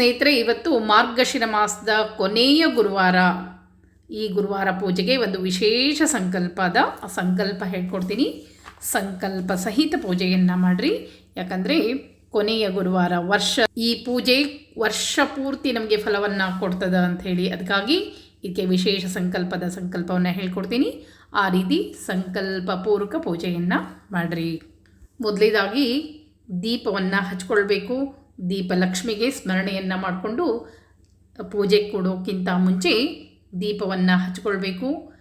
ಸ್ನೇಹಿತರೆ, ಇವತ್ತು ಮಾರ್ಗಶಿರ ಮಾಸದ ಕೊನೆಯ ಗುರುವಾರ, ಈ ಗುರುವಾರ ಪೂಜೆಗೆ ಒಂದು ವಿಶೇಷ ಸಂಕಲ್ಪದ ಸಂಕಲ್ಪ ಹೇಳ್ಕೊಡ್ತೀನಿ. ಸಂಕಲ್ಪ ಸಹಿತ ಪೂಜೆಯನ್ನು ಮಾಡಿರಿ. ಯಾಕಂದರೆ, ಕೊನೆಯ ಗುರುವಾರ ವರ್ಷ, ಈ ಪೂಜೆ ವರ್ಷ ಪೂರ್ತಿ ನಮಗೆ ಫಲವನ್ನು ಕೊಡ್ತದ ಅಂಥೇಳಿ ಅದಕ್ಕಾಗಿ ಇದಕ್ಕೆ ವಿಶೇಷ ಸಂಕಲ್ಪದ ಸಂಕಲ್ಪವನ್ನು ಹೇಳ್ಕೊಡ್ತೀನಿ. ಆ ರೀತಿ ಸಂಕಲ್ಪಪೂರ್ವಕ ಪೂಜೆಯನ್ನು ಮಾಡಿರಿ. ಮೊದಲೇದಾಗಿ ದೀಪವನ್ನು ಹಚ್ಕೊಳ್ಬೇಕು. ದೀಪ ಲಕ್ಷ್ಮಿಗೆ ಸ್ಮರಣೆಯನ್ನು ಮಾಡಿಕೊಂಡು ಪೂಜೆ ಕೊಡೋಕ್ಕಿಂತ ಮುಂಚೆ ದೀಪವನ್ನು ಹಚ್ಕೊಳ್ಬೇಕು.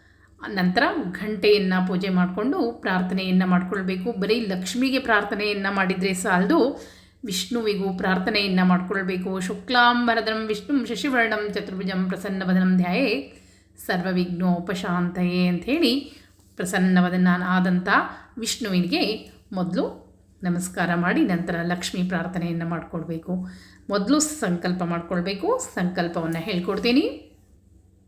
ನಂತರ ಘಂಟೆಯನ್ನು ಪೂಜೆ ಮಾಡಿಕೊಂಡು ಪ್ರಾರ್ಥನೆಯನ್ನು ಮಾಡಿಕೊಳ್ಬೇಕು. ಬರೀ ಲಕ್ಷ್ಮಿಗೆ ಪ್ರಾರ್ಥನೆಯನ್ನು ಮಾಡಿದರೆ ಸಾಲದು, ವಿಷ್ಣುವಿಗೂ ಪ್ರಾರ್ಥನೆಯನ್ನು ಮಾಡಿಕೊಳ್ಬೇಕು. ಶುಕ್ಲಾಂಬರದಂ ವಿಷ್ಣು ಶಶಿವರ್ಣಂ ಚತುರ್ಭುಜಂ ಪ್ರಸನ್ನವದನಂ ಧ್ಯಾಯೇ ಸರ್ವವಿಘ್ನೋಪಶಾಂತಯೇ ಅಂಥೇಳಿ ಪ್ರಸನ್ನವದನ ಆದಂಥ ವಿಷ್ಣುವಿಗೆ ಮೊದಲು ನಮಸ್ಕಾರ ಮಾಡಿ ನಂತರ ಲಕ್ಷ್ಮೀ ಪ್ರಾರ್ಥನೆಯನ್ನು ಮಾಡಿಕೊಳ್ಬೇಕು. ಮೊದಲು ಸಂಕಲ್ಪ ಮಾಡಿಕೊಳ್ಬೇಕು. ಸಂಕಲ್ಪವನ್ನು ಹೇಳ್ಕೊಡ್ತೀನಿ.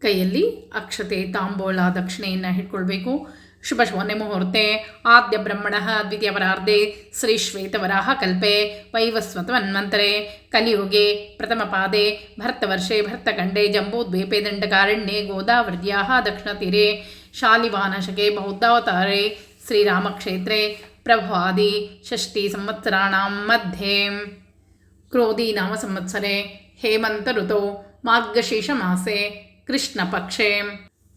ಕೈಯಲ್ಲಿ ಅಕ್ಷತೆ, ತಾಂಬೋಳ, ದಕ್ಷಿಣೆಯನ್ನು ಹಿಡ್ಕೊಳ್ಬೇಕು. ಶುಭ ಶೋನೆ ಮುಹೂರ್ತೆ. ಆದ್ಯ ಬ್ರಹ್ಮಣ, ದ್ವಿತೀಯವರಾರ್ಧೆ ಶ್ರೀ ಶ್ವೇತವರಾಹ ಕಲ್ಪೆ ವೈವಸ್ವತಮನ್ವಂತರೆ ಕಲಿಯುಗೆ, ಪ್ರಥಮ ಪಾದೆ ಭರ್ತವರ್ಷೆ ಭರ್ತಖಂಡೆ ಜಂಬೂದ್ವೀಪೆ, ದಂಡಕಾರಣ್ಯೆ ದಕ್ಷಿಣ ದಕ್ಷಿಣತೀರೆ ಶಾಲಿವಾನಶಕೆ, ಬೌದ್ಧಾವತಾರೆ, ಶ್ರೀರಾಮಕ್ಷೇತ್ರೆ प्रभादि षष्टिसंवत्सराणां मध्ये। क्रोदी नामसंवत्सरे हेमन्तऋतौ मार्गशेषमासे कृष्णपक्षे।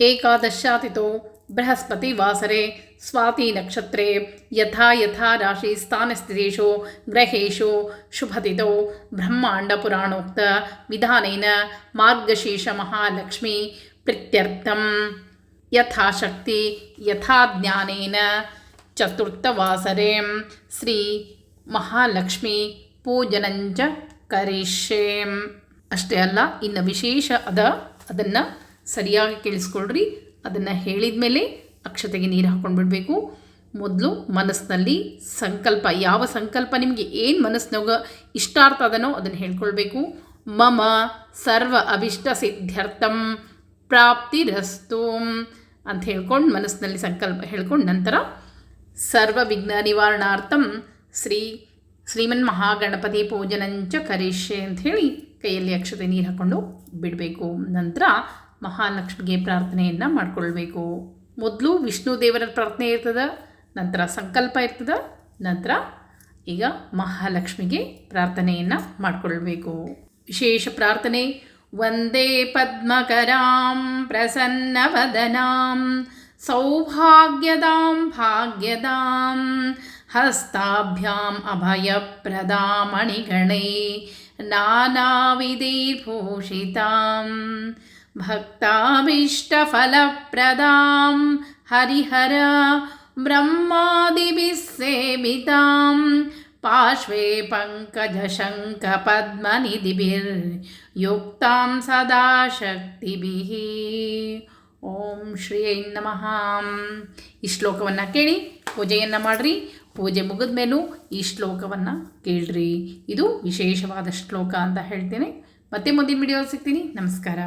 एकादशातितौ बृहस्पतिवासरे स्वातिनक्षत्रे यथा यथा राशिस्थानस्थितेषु ग्रहेषु शुभतितौ ब्रह्माण्डपुराणोक्तविधानेन मार्गशीर्षमहालक्ष्मी प्रत्यर्थं यथाशक्ति यथा ज्ञानेन ಚತುರ್ಥವಾಸರೆ ಶ್ರೀ ಮಹಾಲಕ್ಷ್ಮಿ ಪೂಜನಂಚ ಕರಿಷ್ಯೆ ಅಷ್ಟೇ ಅಲ್ಲ, ಇನ್ನು ವಿಶೇಷ ಅದ, ಅದನ್ನು ಸರಿಯಾಗಿ ಕೇಳಿಸ್ಕೊಳ್ರಿ. ಅದನ್ನು ಹೇಳಿದ ಮೇಲೆ ಅಕ್ಷತೆಗೆ ನೀರು ಹಾಕ್ಕೊಂಡು ಬಿಡಬೇಕು. ಮೊದಲು ಮನಸ್ಸಿನಲ್ಲಿ ಸಂಕಲ್ಪ, ಯಾವ ಸಂಕಲ್ಪ ನಿಮಗೆ ಏನು ಮನಸ್ಸಿನಾಗ ಇಷ್ಟಾರ್ಥ ಅದನೋ ಅದನ್ನು ಹೇಳ್ಕೊಳ್ಬೇಕು. ಮಮ ಸರ್ವ ಅಭಿಷ್ಟ ಸಿದ್ಧಾರ್ಥಂ ಪ್ರಾಪ್ತಿರಸ್ತು ಅಂತ ಹೇಳ್ಕೊಂಡು ಮನಸ್ಸಿನಲ್ಲಿ ಸಂಕಲ್ಪ ಹೇಳ್ಕೊಂಡು ನಂತರ ಸರ್ವ ವಿಘ್ನ ನಿವಾರಣಾರ್ಥಂ ಶ್ರೀ ಶ್ರೀಮನ್ ಮಹಾಗಣಪತಿ ಪೂಜನಂಚ ಕರಿಷ್ಯೆ ಅಂಥೇಳಿ ಕೈಯಲ್ಲಿ ಅಕ್ಷತೆ ನೀರು ಹಾಕ್ಕೊಂಡು ಬಿಡಬೇಕು. ನಂತರ ಮಹಾಲಕ್ಷ್ಮಿಗೆ ಪ್ರಾರ್ಥನೆಯನ್ನು ಮಾಡಿಕೊಳ್ಬೇಕು. ಮೊದಲು ವಿಷ್ಣು ದೇವರ ಪ್ರಾರ್ಥನೆ ಇರ್ತದೆ, ನಂತರ ಸಂಕಲ್ಪ ಇರ್ತದೆ, ನಂತರ ಈಗ ಮಹಾಲಕ್ಷ್ಮಿಗೆ ಪ್ರಾರ್ಥನೆಯನ್ನು ಮಾಡಿಕೊಳ್ಬೇಕು. ವಿಶೇಷ ಪ್ರಾರ್ಥನೆ, ವಂದೇ ಪದ್ಮಕರಾಂ ಪ್ರಸನ್ನವದನಾಂ सौभाग्यदां भाग्यदां हस्ताभ्याम् अभयप्रदामणिगणे नानाविधिभूषितां भक्ताभीष्टफलप्रदां हरिहर ब्रह्मादिभिः सेवितां पार्श्वे पङ्कजशङ्खपद्मनिधिभिर्युक्तां सदा शक्तिभिः ಓಂ ಶ್ರೀ ನಮಃ. ಈ ಶ್ಲೋಕವನ್ನು ಕೇಳಿ ಪೂಜೆಯನ್ನು ಮಾಡಿರಿ. ಪೂಜೆ ಮುಗಿದ ಮೇಲೂ ಈ ಶ್ಲೋಕವನ್ನು ಕೇಳ್ರಿ. ಇದು ವಿಶೇಷವಾದ ಶ್ಲೋಕ ಅಂತ ಹೇಳ್ತೇನೆ. ಮತ್ತೆ ಮುಂದಿನ ವಿಡಿಯೋ ಸಿಗ್ತೀನಿ. ನಮಸ್ಕಾರ.